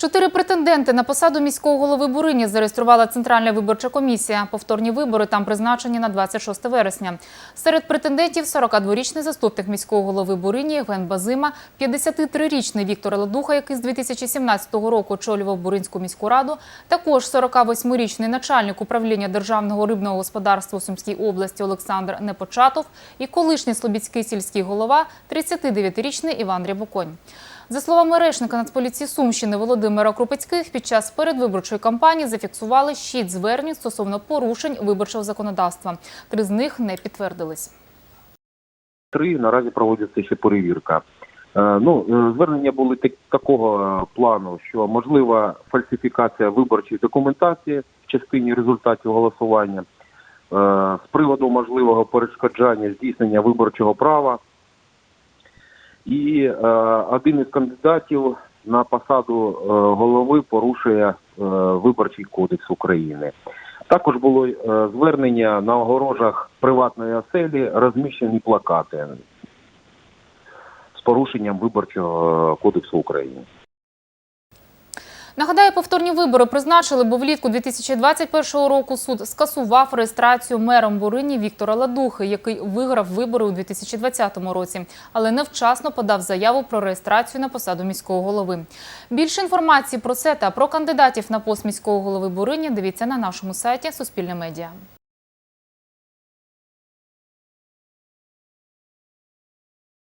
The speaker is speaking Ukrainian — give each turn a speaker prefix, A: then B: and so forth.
A: Чотири претенденти на посаду міського голови Бурині зареєструвала Центральна виборча комісія. Повторні вибори там призначені на 26 вересня. Серед претендентів 42-річний заступник міського голови Бурині Євген Базима, 53-річний Віктор Ладуха, який з 2017 року очолював Буринську міську раду, також 48-річний начальник управління державного рибного господарства у Сумській області Олександр Непочатов і колишній Слобідський сільський голова, 39-річний Іван Рябоконь. За словами речника Нацполіції Сумщини Володимира Крупецьких, під час передвиборчої кампанії зафіксували шість звернень стосовно порушень виборчого законодавства. Три з них не підтвердились.
B: Три наразі проводиться ще перевірка. Е, Ну, е, звернення були так- такого плану, що можлива фальсифікація виборчої документації в частині результатів голосування, е, з приводу можливого перешкоджання здійснення виборчого права. І е, один із кандидатів на посаду е, голови порушує е, виборчий кодекс України. Також було е, звернення на огорожах приватної оселі розміщені плакати з порушенням виборчого е, кодексу України.
A: Нагадаю, повторні вибори призначили, бо влітку 2021 року суд скасував реєстрацію мером Бурині Віктора Ладухи, який виграв вибори у 2020 році, але невчасно подав заяву про реєстрацію на посаду міського голови. Більше інформації про це та про кандидатів на пост міського голови Бурині дивіться на нашому сайті Суспільне медіа.